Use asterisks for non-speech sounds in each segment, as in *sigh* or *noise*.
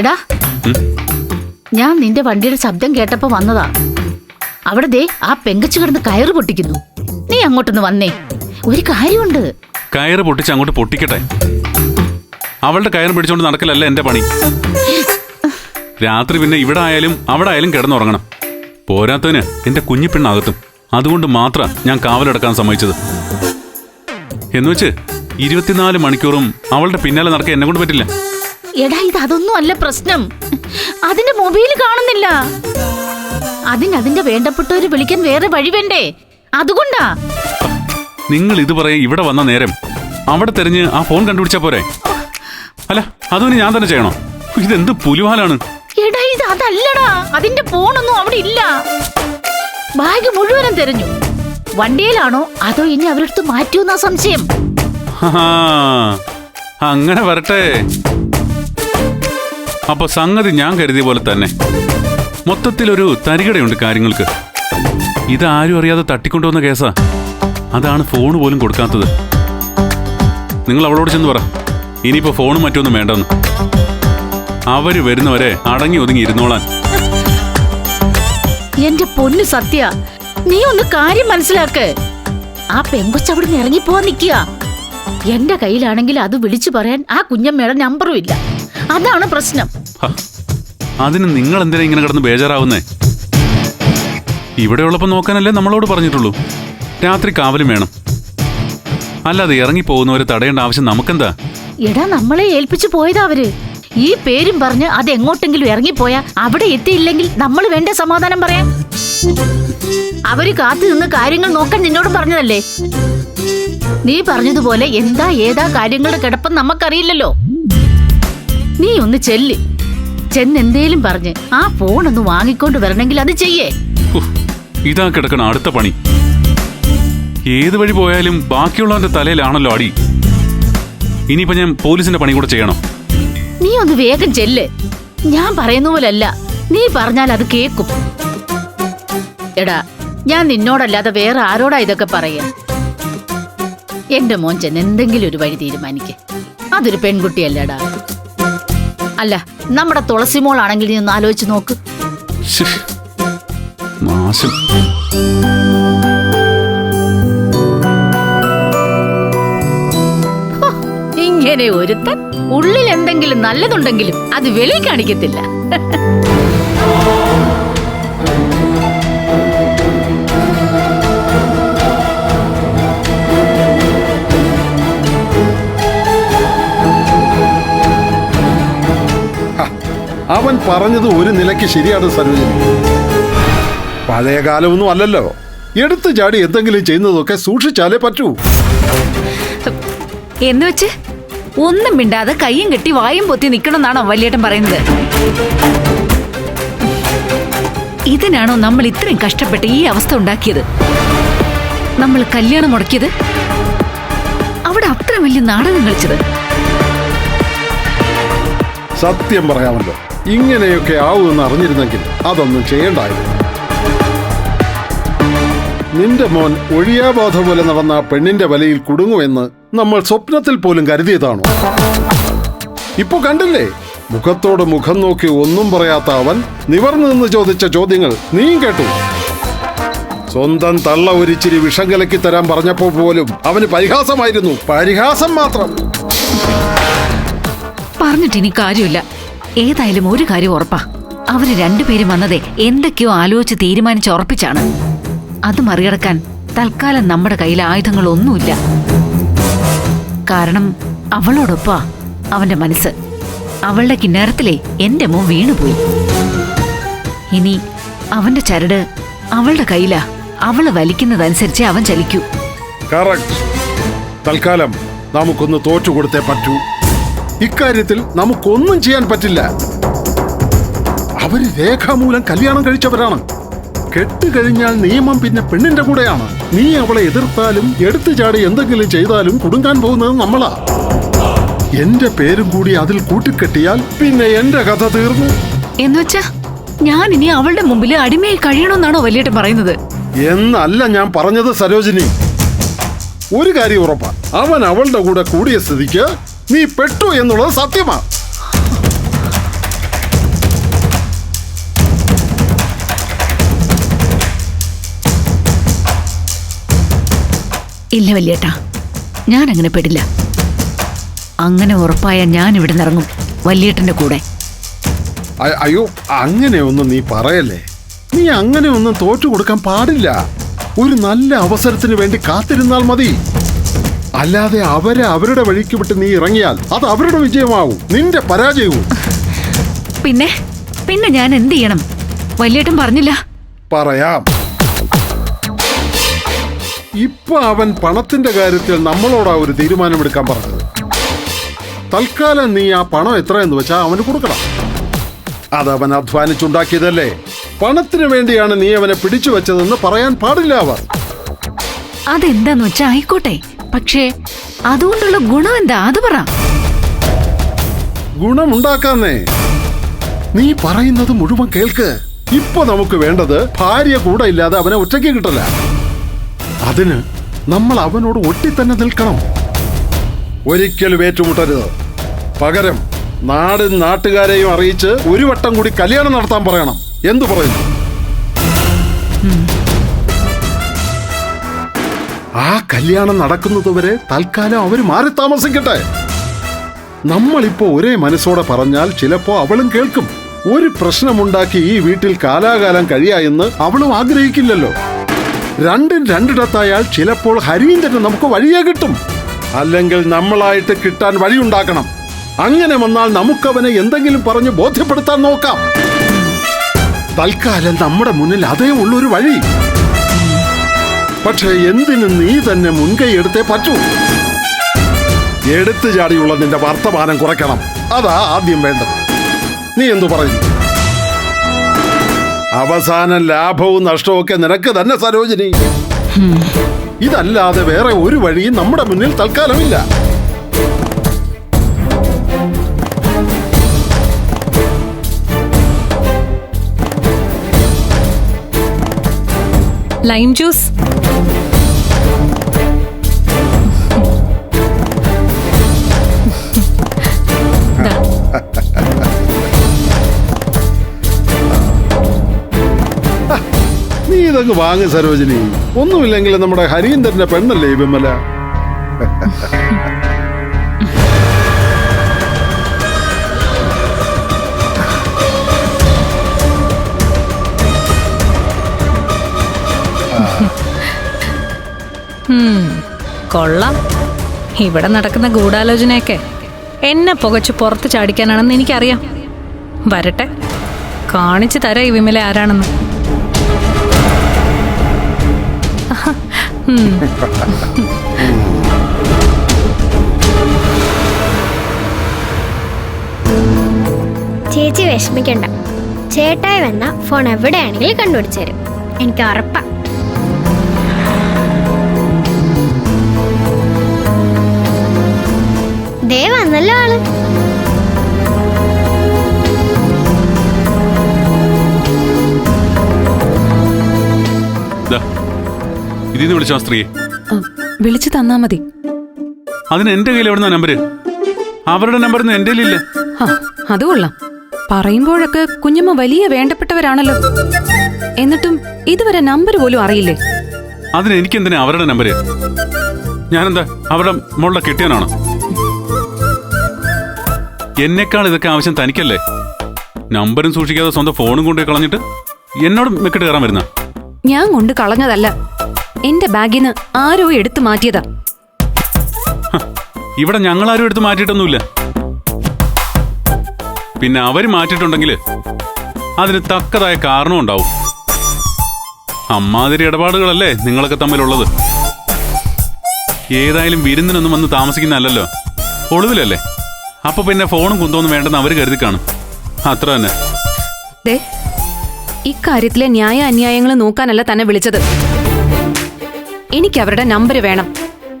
എടാ. ഞാൻ നിന്റെ വണ്ടിയുടെ ശബ്ദം കേട്ടപ്പോ വന്നതാ. അവിടെ ദേ ആ പെങ്കച്ചു കിടന്ന് കയറ് പൊട്ടിക്കുന്നു. നീ അങ്ങോട്ടൊന്ന് വന്നേ. ഒരു കാര്യമുണ്ട്. കയറ് പൊട്ടിച്ച് അങ്ങോട്ട് പൊട്ടിക്കട്ടെ. അവളുടെ കയറ് പിടിച്ചോണ്ട് നടക്കലല്ല എന്റെ പണി. രാത്രി പിന്നെ ഇവിടെ ആയാലും അവിടെ ആയാലും കിടന്നുറങ്ങണം. പോരാത്തതിന് എന്റെ കുഞ്ഞിപ്പെണ്ണാകത്തും അതുകൊണ്ട് മാത്രം ഞാൻ കാവലെടുക്കാൻ സമ്മതിച്ചത്. എന്നുവെച്ച് ഇരുപത്തിനാല് മണിക്കൂറും അവളുടെ പിന്നാലെ നടക്കാൻ എന്നെ കൊണ്ട് പറ്റില്ല. എടാ ഇത് അതൊന്നും അല്ല പ്രശ്നം. അതിന്റെ മൊബൈൽ കാണുന്നില്ല. അതിന് അതിന്റെ വേണ്ടപ്പെട്ടവര് വിളിക്കാൻ വേറെ വഴി വേണ്ടേ? അതുകൊണ്ടാ. നിങ്ങൾ ഇത് പറയ ഇവിടെ വന്ന നേരം. അവിടെ തെരഞ്ഞ് ആ ഫോൺ കണ്ടുപിടിച്ചാ പോരെ. അല്ല അതും ഞാൻ തന്നെ ചെയ്യണോ? ഇതെന്ത് പുലിവാലാണ്? എടാ ഇത് അതല്ലടാ. അതിന്റെ ഫോണൊന്നും അവിടെ ഇല്ല. ബാഗ് മുഴുവനും തെരഞ്ഞു. വണ്ടിയിലാണോ? അതോ ഇനി അവരെടുത്ത് മാറ്റിയെന്നാ സംശയം. അങ്ങനെ വരട്ടെ. അപ്പൊ സംഗതി ഞാൻ കരുതിയ പോലെ തന്നെ. മൊത്തത്തിലൊരു തരികടയുണ്ട് കാര്യങ്ങൾക്ക്. ഇതാരും അറിയാതെ തട്ടിക്കൊണ്ടുവന്ന കേസാ. അതാണ് ഫോൺ പോലും കൊടുക്കാത്തത്. നിങ്ങൾ അവളോട് ചെന്ന് പറ. ഇനിയിപ്പോ ഫോണും മറ്റൊന്നും വേണ്ടെന്ന്. അവർ വരുന്നവരെ അടങ്ങി ഒതുങ്ങി ഇരുന്നോളാൻ. എന്റെ പൊന്നു സത്യ നീ ഒന്ന് കാര്യം മനസ്സിലാക്ക്. ആ പെങ്കൊച്ച് അവിടെ നിന്ന് ഇറങ്ങിപ്പോവാൻ നിക്കുക എന്റെ കയ്യിലാണെങ്കിൽ അത് വിളിച്ചു പറയാൻ ആ കുഞ്ഞമ്മയുടെ നമ്പറും ഇല്ല. അതാണ് പ്രശ്നം. അതിന് നിങ്ങൾ എന്തിനാ ഇങ്ങനെ കിടന്ന് ബേജാറാവുന്നേ? ഇവിടെയുള്ളപ്പോ നോക്കാനല്ലേ നമ്മളോട് പറഞ്ഞിട്ടുള്ളൂ. രാത്രി കാവലും വേണം. അല്ലാതെ ഇറങ്ങി പോകുന്നവരെ തടയേണ്ട ആവശ്യം നമുക്കെന്താ? എടാ നമ്മളെ ഏൽപ്പിച്ചു പോയതാ അവർ. ഈ പേരും പറഞ്ഞ് അത് എങ്ങോട്ടെങ്കിലും ഇറങ്ങിപ്പോയാ അവിടെ എത്തിയില്ലെങ്കിൽ നമ്മൾ വേണ്ട സമാധാനം പറയാം അവർ കാത്തു നിന്ന് കാര്യങ്ങൾ നോക്കാൻ നിന്നോട് പറഞ്ഞതല്ലേ? നീ പറഞ്ഞതുപോലെ എന്താ ഏതാ കാര്യങ്ങളുടെ കിടപ്പം നമുക്കറിയില്ലല്ലോ. നീ ഒന്ന് ചെല്ല്. ചെന്ന് എന്തേലും പറഞ്ഞ് ആ ഫോൺ ഒന്ന് വാങ്ങിക്കൊണ്ട് വരണമെങ്കിൽ അത് ചെയ്യേ. ഇതാ കിടക്കണ അടുത്ത പണി. ഏത് വഴി പോയാലും ബാക്കിയുള്ളവന്റെ തലയിലാണല്ലോ അടി. ഇനിയിപ്പോ ഞാൻ പോലീസിന്റെ പണി കൂടെ ചെയ്യണം. നീ ഒന്ന് വേഗം ചെല്ല്. ഞാൻ പറയുന്ന പോലല്ല. നീ പറഞ്ഞാൽ അത് കേക്കും. എടാ ഞാൻ നിന്നോടല്ലാതെ വേറെ ആരോടാ ഇതൊക്കെ പറയാ? എന്റെ മോൻ ചെന്ന് എന്തെങ്കിലും ഒരു വഴി തീരുമാനിക്കേ. അതൊരു പെൺകുട്ടിയല്ലടാ. അല്ല നമ്മുടെ തുളസി മോളാണെങ്കിൽ നീ ഒന്ന് ആലോചിച്ച് നോക്ക്. ഇങ്ങനെ ഒരുത്തൻ ഉള്ളിൽ എന്തെങ്കിലും നല്ലതുണ്ടെങ്കിലും അത് വെളി കാണിക്കത്തില്ല. അവൻ പറഞ്ഞത് ഒരു നിലയ്ക്ക് ശരിയാണ് സരോജിനി പഴയ കാലമൊന്നും അല്ലല്ലോ. എടുത്തു ചാടി എന്തെങ്കിലും ചെയ്യുന്നതൊക്കെ സൂക്ഷിച്ചാലേ പറ്റൂ. എന്ന് വെച്ച്? ഒന്നും മിണ്ടാതെ കയ്യും കെട്ടി വായും പൊത്തി നിക്കണമെന്നാണോ വല്യേട്ടൻ പറയുന്നത്? ഇതിനാണോ നമ്മൾ ഇത്രയും കഷ്ടപ്പെട്ട് ഈ അവസ്ഥ ഉണ്ടാക്കിയത്? നമ്മൾ കല്യാണം മുടക്കിയത്? അവിടെ അത്ര വലിയ നാടകം കളിച്ചത്? സത്യം പറയാമല്ലോ. ഇങ്ങനെയൊക്കെ ആവുമെന്ന് അറിഞ്ഞിരുന്നെങ്കിൽ അതൊന്നും ചെയ്യണ്ടായിരുന്നു. നിന്റെ മോൻ ഒഴിയാബോധ പോലെ നടന്ന പെണ്ണിന്റെ വലയിൽ കുടുങ്ങുമെന്ന് നമ്മൾ സ്വപ്നത്തിൽ പോലും കരുതിയതാണോ? ഇപ്പൊ കണ്ടില്ലേ? മുഖത്തോട് മുഖം നോക്കി ഒന്നും പറയാത്ത അവൻ നിവർന്നു നിന്ന് ചോദിച്ച ചോദ്യങ്ങൾ നീയും കേട്ടു. സ്വന്തം തള്ള ഒരിച്ചിരി വിഷം കലക്കി തരാൻ പറഞ്ഞപ്പോ പോലും അവന് പരിഹാസമായിരുന്നു. പരിഹാസം മാത്രം. പറഞ്ഞിട്ട് ഇനി കാര്യമില്ല. ഏതായാലും ഒരു കാര്യം ഉറപ്പാ. അവർ രണ്ടുപേരും വന്നതേ എന്തൊക്കെയോ ആലോചിച്ച് തീരുമാനിച്ച് ഉറപ്പിച്ചാണ്. അത് മറികടക്കാൻ തൽക്കാലം നമ്മുടെ കയ്യിൽ ആയുധങ്ങളൊന്നുമില്ല. കാരണം അവളോടൊപ്പാ അവന്റെ മനസ്സ്. അവളുടെ കിന്നാരത്തിലെ എന്റെ മോ വീണുപോയി. ഇനി അവന്റെ ചരട് അവളുടെ കയ്യിലാ. അവൾ വലിക്കുന്നതനുസരിച്ച് അവൻ ചലിക്കൂ. തൽക്കാലം നമുക്കൊന്ന് തോറ്റുകൊടുത്തേ പറ്റൂ. ഇക്കാര്യത്തിൽ നമുക്കൊന്നും ചെയ്യാൻ പറ്റില്ല. അവർ രേഖാമൂലം കല്യാണം കഴിച്ചവരാണ്. കെട്ടുകഴിഞ്ഞാൽ നിയമം പിന്നെ പെണ്ണിന്റെ കൂടെയാണ്. നീ അവളെ എതിർത്താലും എടുത്തു ചാടി എന്തെങ്കിലും ചെയ്താലും കുടുങ്ങാൻ പോകുന്നത് നമ്മളാ. എന്റെ പേരും കൂടി അതിൽ കൂട്ടിക്കെട്ടിയാൽ പിന്നെ എന്റെ കഥ തീർന്നു. എന്നുവെച്ചാ ഞാൻ ഇനി അവളുടെ മുമ്പിൽ അടിമയായി കഴിയണമെന്നാണോ വലിയേട്ടൻ പറയുന്നത്? എന്നല്ല ഞാൻ പറഞ്ഞത് സരോജിനി. ഒരു കാര്യം ഉറപ്പാ. അവൻ അവളുടെ കൂടെ കൂടിയ സ്ഥിതിക്ക് നീ പെട്ടു എന്നുള്ളത് സത്യമാണ് ഇല്ല വല്യേട്ടാ ഞാൻ അങ്ങനെ പെടില്ല. അങ്ങനെ ഉറപ്പായ ഞാൻ ഇവിടെ നിറങ്ങും വല്യേട്ടന്റെ കൂടെ. അയ്യോ അങ്ങനെ ഒന്നും നീ പറയല്ലേ? നീ അങ്ങനെ ഒന്നും തോറ്റു കൊടുക്കാൻ പാടില്ല. ഒരു നല്ല അവസരത്തിന് വേണ്ടി കാത്തിരുന്നാൽ മതി. അല്ലാതെ അവരെ അവരുടെ വഴിക്ക് വിട്ട് നീ ഇറങ്ങിയാൽ അത് അവരുടെ വിജയമാവും. നിന്റെ പരാജയവും. പിന്നെ പിന്നെ ഞാൻ എന്ത് ചെയ്യണം? വല്യേട്ടൻ പറഞ്ഞില്ല. പറയാം. ഇപ്പൊ അവൻ പണത്തിന്റെ കാര്യത്തിൽ നമ്മളോടാ ഒരു തീരുമാനമെടുക്കാൻ പറഞ്ഞത്. തൽക്കാലം നീ ആ പണം എത്രയെന്ന് വെച്ചാ അവന് കൊടുക്കണം. അത് അവൻ അധ്വാനിച്ചുണ്ടാക്കിയതല്ലേ? പണത്തിന് വേണ്ടിയാണ് നീ അവനെ പിടിച്ചു വെച്ചതെന്ന് പറയാൻ പാടില്ല അവർ അതെന്താന്ന് വെച്ചാ ആയിക്കോട്ടെ. പക്ഷേ അതുകൊണ്ടുള്ള ഗുണം എന്താ? അത് പറ. ഗുണമുണ്ടാക്കാന്നേ. നീ പറയുന്നത് മുഴുവൻ കേൾക്ക്. ഇപ്പൊ നമുക്ക് വേണ്ടത് ഭാര്യ കൂടെ ഇല്ലാതെ അവനെ ഒറ്റയ്ക്ക് കിട്ടല അതിന് നമ്മൾ അവനോട് ഒട്ടി തന്നെ നിൽക്കണം. ഒരിക്കലും ഏറ്റുമുട്ടരുത്. പകരം നാടും നാട്ടുകാരെയും അറിയിച്ച് ഒരു വട്ടം കൂടി കല്യാണം നടത്താൻ പറയണം. എന്തു പറയുന്നു? ആ കല്യാണം നടക്കുന്നതുവരെ തൽക്കാലം അവർ മാറി താമസിക്കട്ടെ. നമ്മളിപ്പോ ഒരേ മനസ്സോടെ പറഞ്ഞാൽ ചിലപ്പോ അവളും കേൾക്കും. ഒരു പ്രശ്നമുണ്ടാക്കി ഈ വീട്ടിൽ കാലാകാലം കഴിയായെന്ന് അവളും ആഗ്രഹിക്കില്ലല്ലോ. രണ്ടും രണ്ടിടത്തായാൽ ചിലപ്പോൾ ഹരീന്ദ്രന് നമുക്ക് വഴിയേ കിട്ടും. അല്ലെങ്കിൽ നമ്മളായിട്ട് കിട്ടാൻ വഴിയുണ്ടാക്കണം. അങ്ങനെ വന്നാൽ നമുക്കവനെ എന്തെങ്കിലും പറഞ്ഞ് ബോധ്യപ്പെടുത്താൻ നോക്കാം. തൽക്കാലം നമ്മുടെ മുന്നിൽ അതേ ഉള്ളൊരു വഴി. പക്ഷേ എന്തിന് നീ തന്നെ മുൻകൈ എടുത്തേ പറ്റൂ. എടുത്തു ചാടിയുള്ള നിന്റെ വർത്തമാനം കുറയ്ക്കണം. അതാ ആദ്യം വേണ്ടത്. നീ എന്തു പറയും? അവസാനം ലാഭവും നഷ്ടവും ഒക്കെ നിനക്ക് തന്നെ സരോജിനി. ഇതല്ലാതെ വേറെ ഒരു വഴിയും നമ്മുടെ മുന്നിൽ തൽക്കാലമില്ല. ലൈം ജ്യൂസ് ഇതങ്ങ് വാങ്ങ് സരോജിനി. ഒന്നുമില്ലെങ്കിൽ നമ്മുടെ ഹരീന്ദ്രന്റെ പെണ്ണല്ലേ വിമല? കൊള്ളാം. ഇവിടെ നടക്കുന്ന ഗൂഢാലോചനയൊക്കെ എന്നെ പുകച്ച് പുറത്ത് ചാടിക്കാനാണെന്ന് എനിക്കറിയാം. വരട്ടെ. കാണിച്ചു തരാം ഈ വിമല ആരാണെന്ന്. *laughs* ചേച്ചി വിഷമിക്കണ്ട. ചേട്ടായി വന്ന ഫോൺ എവിടെയാണെങ്കിലും കണ്ടുപിടിച്ചു തരും. എനിക്ക് ഉറപ്പാ. ദേ വന്നല്ലോ ആൾ. ഇതിന്ന് വിളിച്ച ആ സ്ത്രീയെ വിളിച്ചു തന്നാ മതി. അതിന് എന്റെ കയ്യിൽ എവിടുന്ന നമ്പര്? അവരുടെ നമ്പറൊന്നും എന്റെ കയ്യിലില്ല. ആ അത് കൊള്ളാം. പറയുമ്പോഴൊക്കെ കുഞ്ഞമ്മ വലിയ വേണ്ടപ്പെട്ടവരാണല്ലോ. എന്നിട്ടും ഇതുവരെ നമ്പർ പോലും അറിയില്ലേ? അതിന് എനിക്കെന്തിനാ അവരുടെ നമ്പര്? ഞാനെന്താ അവരുടെ മോളുടെ കെട്ടിയാനാണോ എന്നെക്കാൾ ഇതൊക്കെ ആവശ്യം തനിക്കല്ലേ? നമ്പരും സൂക്ഷിക്കാതെ സ്വന്തം ഫോണും കൊണ്ടുപോയി കളഞ്ഞിട്ട് എന്നോട് മെക്കിട്ട് കയറാൻ വരുന്ന? ഞാൻ കൊണ്ട് കളഞ്ഞതല്ല. എന്റെ ബാഗിന്ന് ആരോ എടുത്തു മാറ്റിയതാ. ഇവിടെ ഞങ്ങളാരും എടുത്തു മാറ്റിയിട്ടൊന്നുമില്ല. പിന്നെ അവർ മാറ്റിട്ടുണ്ടെങ്കിൽ അതിന് തക്കതായ കാരണം ഉണ്ടാവും. അമ്മാതിരി ഇടപാടുകളല്ലേ നിങ്ങളൊക്കെ തമ്മിലുള്ളത്. ഏതായാലും വിരുന്നിനൊന്നും വന്ന് താമസിക്കുന്നതല്ലല്ലോ. ഒളിവിലല്ലേ? അപ്പൊ പിന്നെ ഫോണും കുന്തോന്നും വേണ്ടെന്ന് അവർ കരുതി കാണും. അത്ര തന്നെ. ഇക്കാര്യത്തിലെ ന്യായ അന്യായങ്ങൾ നോക്കാനല്ല തന്നെ വിളിച്ചത്. എനിക്ക് അവരുടെ നമ്പർ വേണം.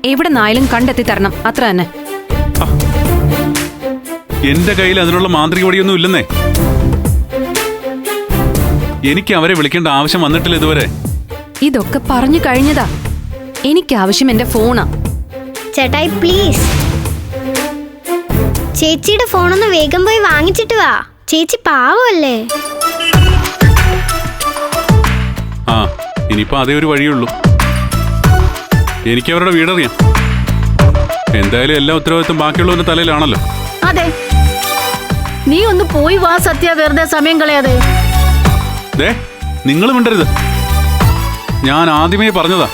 എവിടെ നായാലും കണ്ടെത്തി തരണം. അത്ര തന്നെ. എന്റെ കയ്യിൽ അതിനുള്ള മാന്ത്രിക വടിയൊന്നും ഇല്ലെന്നേ. എനിക്ക് അവരെ വിളിക്കേണ്ട ആവശ്യം വന്നിട്ടില്ല ഇതുവരെ. ഇതൊക്കെ പറഞ്ഞു കഴിഞ്ഞതാ. എനിക്ക് ആവശ്യം എന്റെ ഫോണാ. ചേട്ടായി പ്ലീസ്. ചേച്ചിയുടെ ഫോണൊന്ന് വേഗം പോയി വാങ്ങിച്ചിട്ട് വാ. ചേച്ചി പാവമല്ലേ? ആ ഇനിയിപ്പോ അതേ ഒരു വഴിയുള്ളൂ എനിക്ക് അവരുടെ വീടറിയാം. എന്തായാലും എല്ലാ ഉത്തരവാദിത്വം ബാക്കിയുള്ളവന്റെ തലയിലാണല്ലോ. അതെ. നീ ഒന്ന് പോയി വാ സത്യ. വെറുതെ സമയം കളയാതെ. ദേ നിങ്ങൾ മിണ്ടരുത്. ഞാൻ ആദ്യമേ പറഞ്ഞതാ.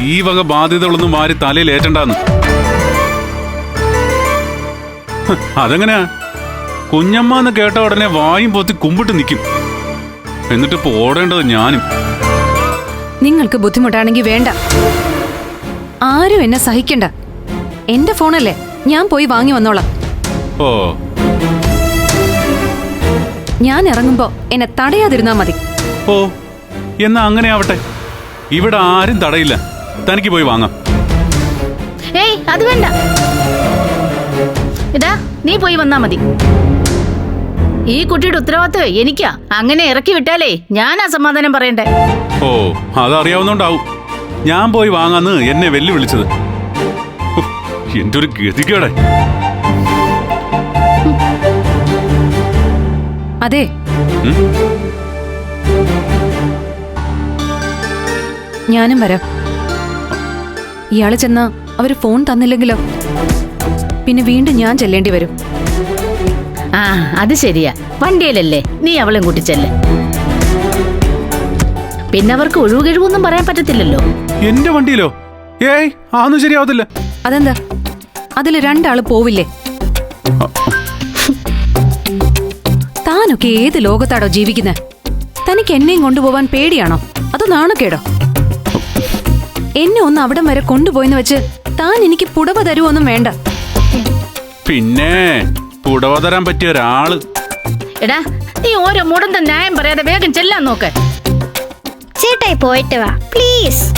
ഈ വക ബാധ്യതകളൊന്നും മാറി തലയിൽ ഏറ്റണ്ടാന്ന്. അതെങ്ങനെയാ? കുഞ്ഞമ്മ എന്ന് കേട്ട ഉടനെ വായും പൊത്തി കുമ്പിട്ട് നിൽക്കും എന്നിട്ട് ഓടേണ്ടത് ഞാനും. നിങ്ങൾക്ക് ബുദ്ധിമുട്ടാണെങ്കിൽ വേണ്ട. ആരും എന്നെ സഹിക്കണ്ട. എന്റെ ഫോണല്ലേ? ഞാൻ പോയി വാങ്ങി വന്നോളാം. ഓ. ഞാൻ ഇറങ്ങുമ്പോ എന്നെ തടയാതിരുന്നാ മതി. ഓ എന്നാ അങ്ങനെ ആവട്ടെ. ഇവിടെ ആരും തടയില്ല. തനിക്ക് പോയി വാങ്ങാം. ഏയ് അത് വേണ്ട. ഇതാ നീ പോയി വന്നാ മതി. ഈ കുട്ടിയുടെ ഉത്തരവാദിത്വം എനിക്കാ. അങ്ങനെ ഇറക്കി വിട്ടാലേ ഞാനാ സമാധാനം പറയണ്ടേ? ഓ അതറിയാവുന്നോണ്ടാവും. ഞാൻ പോയി വാങ്ങാന്ന് എന്നെ വെല്ലുവിളിച്ചത്. ഹോ, എന്റെ ഒരു ഗതികേടെ അതെ ഞാനും വരാം. ഇയാൾ ചെന്ന അവർ ഫോൺ തന്നില്ലെങ്കിലോ? പിന്നെ വീണ്ടും ഞാൻ ചെല്ലേണ്ടി വരും. ആ അത് ശരിയാ. വണ്ടിയിലല്ലേ? നീ അവളെയും കൂട്ടിച്ചല്ലേ പിന്നെ അവർക്ക് ഒഴിവ് കഴിവൊന്നും പറയാൻ പറ്റത്തില്ലല്ലോ. എന്റെ വണ്ടിയിലോ? ഏയ് അതൊന്നും ശരിയാവത്തില്ല. അതെന്താ? അതിൽ രണ്ടാൾ പോവില്ലേ? താനൊക്കെ ഏത് ലോകത്താടോ ജീവിക്കുന്നത് തനിക്ക് എന്നെയും കൊണ്ടുപോവാൻ പേടിയാണോ? അതോ നാണക്കേടോ? എന്നെ ഒന്ന് അവിടം വരെ കൊണ്ടുപോയെന്ന് വെച്ച് താൻ എനിക്ക് പുടവ തരുമൊന്നും വേണ്ട. പിന്നെ പുടവ തരാൻ പറ്റിയ ഒരാൾ. എടാ നീ ഓരോ മുടന്ത ന്യായം പറയാതെ വേഗം ചെല്ലാൻ നോക്ക്. ചേട്ടായി പോയിട്ട് വാ. പ്ലീസ്.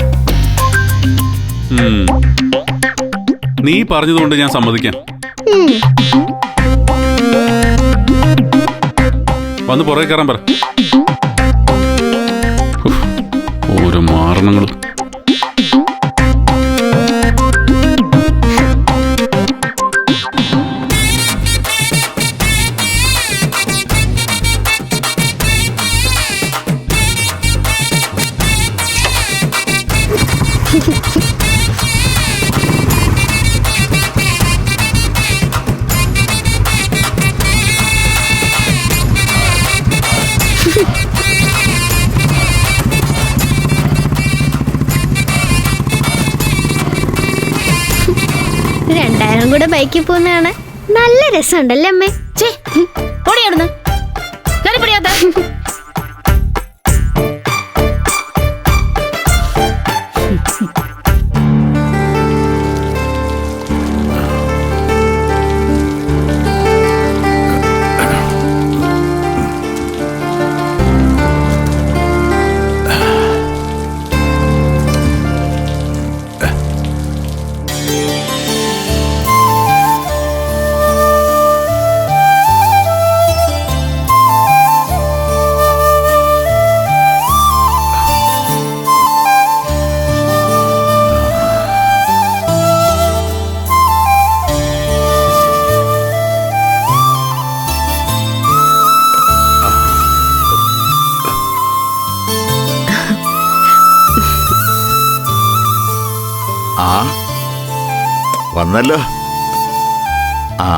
നീ പറഞ്ഞതുകൊണ്ട് ഞാൻ സമ്മതിക്കാം. വന്ന് പുറകെ കയറാൻ പറ. ഓരോ മാരണങ്ങളും. കൂടെ ബൈക്കിൽ പോകുന്നതാണ്. നല്ല രസമുണ്ടല്ലേ അമ്മേ? ഛേ, ഓടിയാടുന്ന് കരുപിടിയാത്ത വന്നല്ലോ ആ.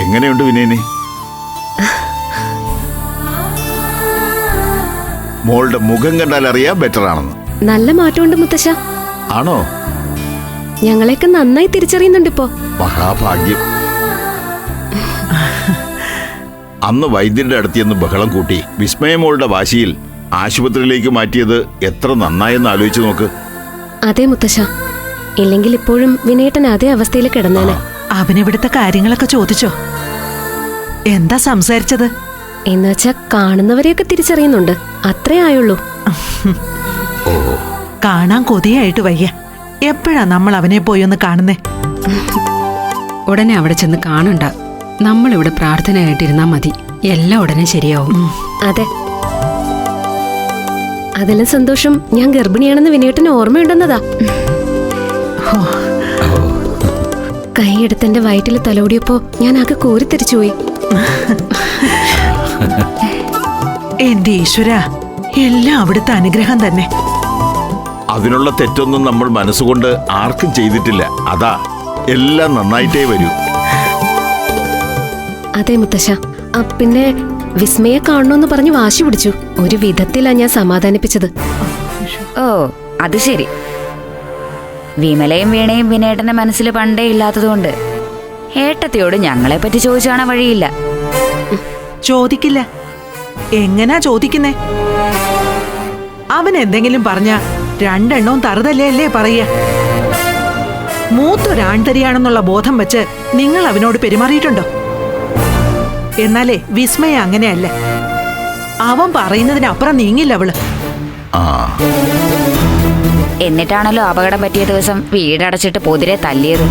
എങ്ങനെയുണ്ട് വിനയനി? മോളുടെ മുഖം കണ്ടാൽ അറിയാൻ ബെറ്റർ ആണെന്ന്. നല്ല മാറ്റമുണ്ട് മുത്തശ്ശ. ആണോ? ഞങ്ങളെയൊക്കെ നന്നായി തിരിച്ചറിയുന്നുണ്ട് ഇപ്പോ. മഹാഭാഗ്യം. അന്ന് വൈദ്യന്റെ അടുത്ത് ചെന്ന് ബഹളം കൂട്ടി. വിസ്മയമോളുടെ വാശിയിൽ ആശുപത്രിയിലേക്ക് മാറ്റിയത് എത്ര നന്നായെന്ന് ആലോചിച്ച് നോക്ക്. അതെ മുത്തശ്ശ. ഇല്ലെങ്കിൽ ഇപ്പോഴും വിനേട്ടൻ അതേ അവസ്ഥയിൽ കിടന്നേനെ. അവനിവിടുത്തെ കാര്യങ്ങളൊക്കെ ചോദിച്ചോ? എന്താ സംസാരിച്ചത്? എന്നുവെച്ചാ കാണുന്നവരെയൊക്കെ തിരിച്ചറിയുന്നുണ്ട്. അത്രേ ആയുള്ളൂ. കാണാൻ കൊതിയായിട്ട് വയ്യ. എപ്പോഴാ നമ്മൾ അവനെ പോയി ഒന്ന് കാണുന്നേ? ഉടനെ അവിടെ ചെന്ന് കാണണ്ട. നമ്മളിവിടെ പ്രാർത്ഥനയായിട്ടിരുന്നാ മതി. എല്ലാം ഉടനെ ശരിയാവും. അതെ. അതിലും സന്തോഷം. ഞാൻ ഗർഭിണിയാണെന്ന് വിനേട്ടന് ഓർമ്മയുണ്ടെന്നതാ. കൈയെടുത്തെന്റെ വയറ്റിൽ തലോടിയപ്പോ ഞാൻ ആകെ കോരിത്തെരിച്ചുപോയി എന്റെ ഈശ്വര എല്ലാം അവിടുത്തെ അനുഗ്രഹം തന്നെ. അതിനുള്ള തെറ്റൊന്നും നമ്മൾ മനസ്സുകൊണ്ട് ആർക്കും ചെയ്തിട്ടില്ല. അതാ എല്ലാം നന്നായിട്ടേ വരൂ. അതെ മുത്തശ്ശ. പിന്നെ വിസ്മയെ കാണണമെന്ന് പറഞ്ഞു വാശി പിടിച്ചു. ഒരു വിധത്തിലാ ഞാൻ സമാധാനിപ്പിച്ചത്. ഓ അത് ശരി. വിമലയും വീണയും വിനേട്ടന്റെ മനസ്സിൽ പണ്ടേ ഇല്ലാത്തതുകൊണ്ട് ഏട്ടത്തിയോട് ഞങ്ങളെ പറ്റി ചോദിച്ചാണ വഴിയില്ല? ചോദിക്കില്ല. എങ്ങനാ ചോദിക്കുന്നേ? അവൻ എന്തെങ്കിലും പറഞ്ഞ രണ്ടെണ്ണവും തറുതല്ലേ അല്ലേ പറയ മൂത്തൊരാൺതരിയാണെന്നുള്ള ബോധം വെച്ച് നിങ്ങൾ അവനോട് പെരുമാറിയിട്ടുണ്ടോ? എന്നാലേ വിസ്മയ അങ്ങനെയല്ല. അവൻ പറയുന്നതിനപ്പുറം നീങ്ങില്ല അവൾ. ആ. എന്നിട്ടാണല്ലോ അപകടം പറ്റിയ ദിവസം വീടടച്ചിട്ട് പൊതിരെ തല്ലിയത്.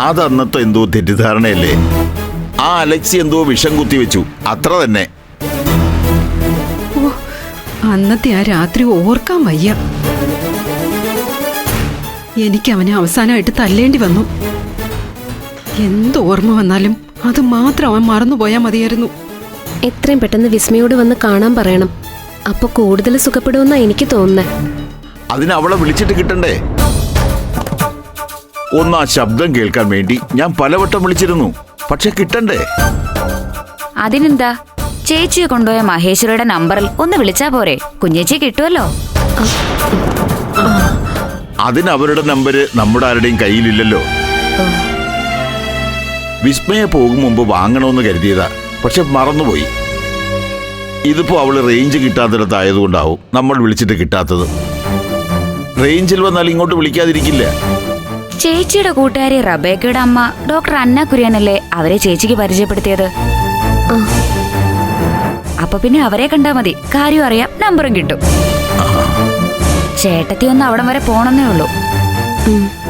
അത് അന്നത്തെ എന്തോ തെറ്റിദ്ധാരണയല്ലേ? ആ അലക്സി എന്തോ വിഷം കുത്തിവെച്ചു അത്ര തന്നെ. അന്നത്തെ ആ രാത്രി ഓർക്കാൻ വയ്യ. എനിക്ക് അവനെ അവസാനമായിട്ട് തല്ലേണ്ടി വന്നു. എന്ത് ഓർമ്മ വന്നാലും അത് മാത്രം അവൻ മറന്നുപോയാ മതിയായിരുന്നു. എത്രയും പെട്ടെന്ന് വിസ്മയോട് വന്ന് കാണാൻ പറയണം. അപ്പൊ കൂടുതൽ സുഖപ്പെടുമെന്നാ എനിക്ക് തോന്നുന്നേ. അതിന് അവളെ വിളിച്ചിട്ട് കിട്ടണ്ടേ? ഒന്ന് ആ ശബ്ദം കേൾക്കാൻ വേണ്ടി ഞാൻ പലവട്ടം വിളിച്ചിരുന്നു. പക്ഷെ കിട്ടണ്ടേ? അതിനെന്താ? ചേച്ചിയെ കൊണ്ടുപോയ മഹേശ്വരിയുടെ നമ്പറിൽ ഒന്ന് വിളിച്ചാ പോരെ. കുഞ്ഞേച്ചി കിട്ടുമല്ലോ അതിന് അവരുടെ നമ്പര് നമ്മുടെ ആരുടെയും കയ്യിലില്ലല്ലോ. വിസ്മയ പോകും മുമ്പ് വാങ്ങണമെന്ന് കരുതിയതാ. പക്ഷെ മറന്നുപോയി. ഇതിപ്പോ അവൾ റേഞ്ച് കിട്ടാത്തിടത്തായതുകൊണ്ടാവും നമ്മൾ വിളിച്ചിട്ട് കിട്ടാത്തത്. റേഞ്ചിൽ വന്നാൽ ഇങ്ങോട്ട് വിളിക്കാതിരിക്കില്ല. ചേച്ചിയുടെ കൂട്ടുകാരി റബേക്കയുടെ അമ്മ ഡോക്ടർ അന്ന കുര്യനല്ലേ അവരെ ചേച്ചിക്ക് പരിചയപ്പെടുത്തിയത്? അപ്പൊ പിന്നെ അവരെ കണ്ടാ മതി. കാര്യം അറിയാം നമ്പറും കിട്ടും. ചേട്ടത്തി ഒന്ന് അവിടം വരെ പോണെന്നേ ഉള്ളൂ.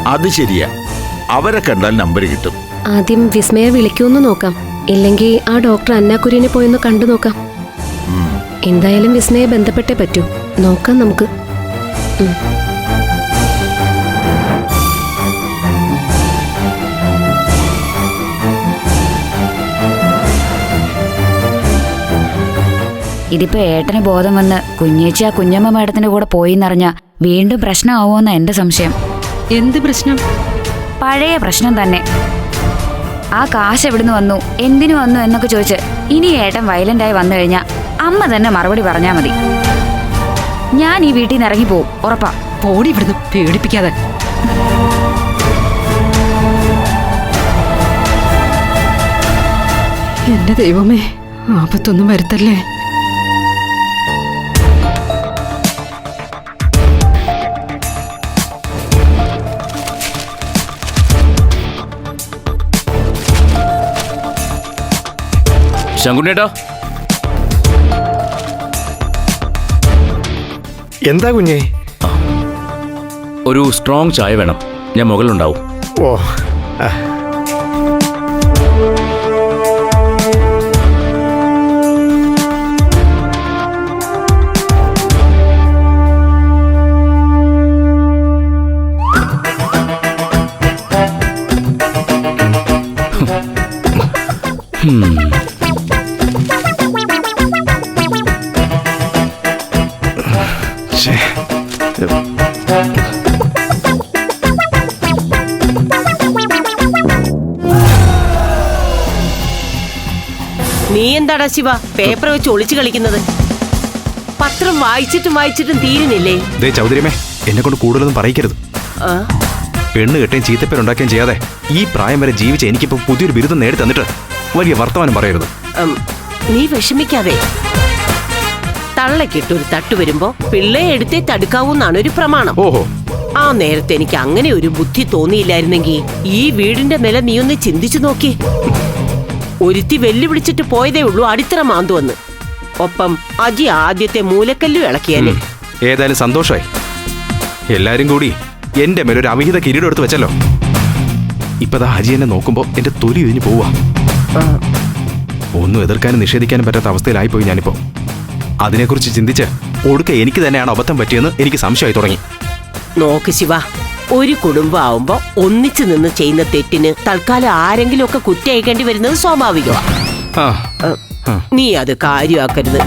അത് ശരിയാ. അവരെ കണ്ടാൽ നമ്പർ കിട്ടും. ആദ്യം വിസ്മയ വിളിക്കൂന്ന് നോക്കാം. ഇല്ലെങ്കിൽ ആ ഡോക്ടർ അന്നാക്കുര്യനെ പോയൊന്ന് കണ്ടു നോക്കാം. എന്തായാലും വിസ്മയെ ബന്ധപ്പെട്ടേ പറ്റൂ. നോക്കാം നമുക്ക്. ഉം. ഇതിപ്പോ ഏട്ടന് ബോധം വന്ന് കുഞ്ഞേച്ചി ആ കുഞ്ഞമ്മ മാഡത്തിന്റെ കൂടെ പോയിന്നറിഞ്ഞ വീണ്ടും പ്രശ്നമാവുമെന്ന എന്റെ സംശയം. എന്ത് പ്രശ്നം? പഴയ പ്രശ്നം തന്നെ. ആ കാശ് എവിടുന്ന് വന്നു? എന്തിനു വന്നു എന്നൊക്കെ ചോദിച്ച് ഇനി ഏട്ടൻ വയലന്റായി വന്നു കഴിഞ്ഞാൽ അമ്മ തന്നെ മറുപടി പറഞ്ഞാൽ മതി. ഞാൻ ഈ വീട്ടിൽ നിന്ന് ഇറങ്ങിപ്പോവും ഉറപ്പാ. പോടി ഇവിടുന്ന് പേടിപ്പിക്കാതെ. എന്റെ ദൈവമേ ആപത്തൊന്നും വരുത്തല്ലേ? ശങ്കുണ്ണേട്ടാ എന്താ കുഞ്ഞേ? ഒരു സ്ട്രോങ് ചായ വേണം. ഞാൻ മുകളിലുണ്ടാവും. ഓ ആ, ഛേ. നീ എന്താടാ ശിവ? പേപ്പർ വെച്ച് ഒളിച്ചു കളിക്കുന്നത്. പത്രം വായിച്ചിട്ടും വായിച്ചിട്ടും തീരുന്നില്ലേ? ദേ ചൗധരിമേ എന്നെ കൊണ്ട് കൂടുതലൊന്നും പറയിക്കരുത്. ആ? പെണ്ണ് കെട്ടുകയും ചീത്തപ്പേരുണ്ടാക്കുകയും ചെയ്യാതെ ഈ പ്രായം വരെ ജീവിച്ച എനിക്കിപ്പോ പുതിയൊരു ബിരുദം നേടി തന്നിട്ട് വലിയ വർത്തമാനം പറയരുത്. ഉം, നീ വിഷമിക്കാതെ. തള്ളക്കിട്ടൊരു തട്ട് വരുമ്പോ പിള്ളയെ എടുത്തേ തടുക്കാവൂന്നാണ് ഒരു പ്രമാണം. ഓഹോ. ആ നേരത്തെ എനിക്ക് അങ്ങനെ ഒരു ബുദ്ധി തോന്നിയില്ലായിരുന്നെങ്കിൽ ഈ വീടിന്റെ നില നീ ഒന്ന് ചിന്തിച്ചു നോക്കി. ഒരുത്തി വെല്ലുവിളിച്ചിട്ട് പോയതേ ഉള്ളൂ അടിത്തറ മാന്തു വന്ന്. ഒപ്പം അജി ആദ്യത്തെ മൂലക്കല്ലു ഇളക്കിയാലേ. ഏതായാലും സന്തോഷമായി എല്ലാരും കൂടി എന്റെ മേലൊരു അവിഹിത കിരീടം എടുത്ത് വെച്ചല്ലോ. ഇപ്പതാ ഹജി എന്നെ നോക്കുമ്പോ എന്റെ തൊലി ഇതിന് പോവാ ഒന്നും എതിർക്കാനും നിഷേധിക്കാനും പറ്റാത്ത അവസ്ഥയിലായിപ്പോയി ഞാനിപ്പോ. അതിനെക്കുറിച്ച് ചിന്തിച്ച് ഒടുക്ക എനിക്ക് തന്നെയാണ് അബദ്ധം പറ്റിയെന്ന് എനിക്ക് സംശയമായി തുടങ്ങി. നോക്ക് ശിവ ഒരു കുടുംബമാവുമ്പോ ഒന്നിച്ചു നിന്ന് ചെയ്യുന്ന തെറ്റിന് തൽക്കാലം ആരെങ്കിലും ഒക്കെ കുറ്റയക്കേണ്ടി വരുന്നത് സ്വാഭാവികമാണ് നീ അത് കാര്യമാക്കരുത്.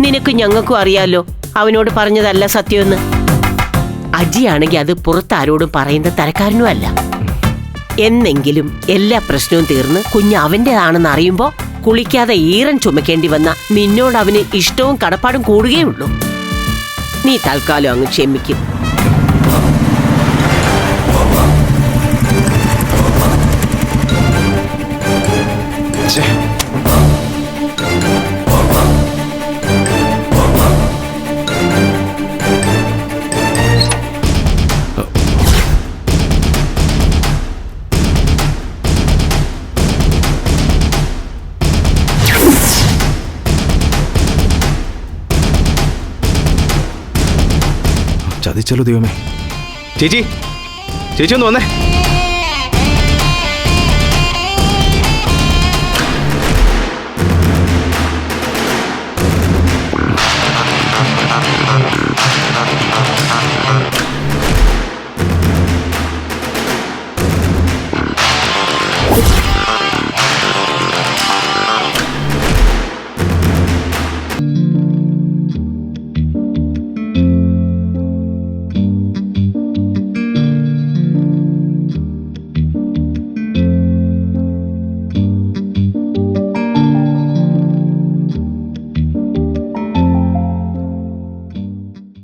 നിനക്ക് ഞങ്ങൾക്കും അറിയാലോ അവനോട് പറഞ്ഞതല്ല സത്യമെന്ന്. അജിയാണെങ്കിൽ അത് പുറത്താരോടും പറയുന്ന തരക്കാരനും അല്ല എന്നെങ്കിലും എല്ലാ പ്രശ്നവും തീർന്ന് കുഞ്ഞ് അവന്റെതാണെന്ന് അറിയുമ്പോൾ കുളിക്കാതെ ഈറൻ ചുമക്കേണ്ടി വന്ന നിന്നോട് അവന് ഇഷ്ടവും കടപ്പാടും കൂടുകയുള്ളൂ. നീ തൽക്കാലം അങ്ങ് ക്ഷമിക്കും. ചതിച്ചല്ലോ ദൈവമേ. ചേച്ചി ചേച്ചി ഒന്ന് വന്നേ.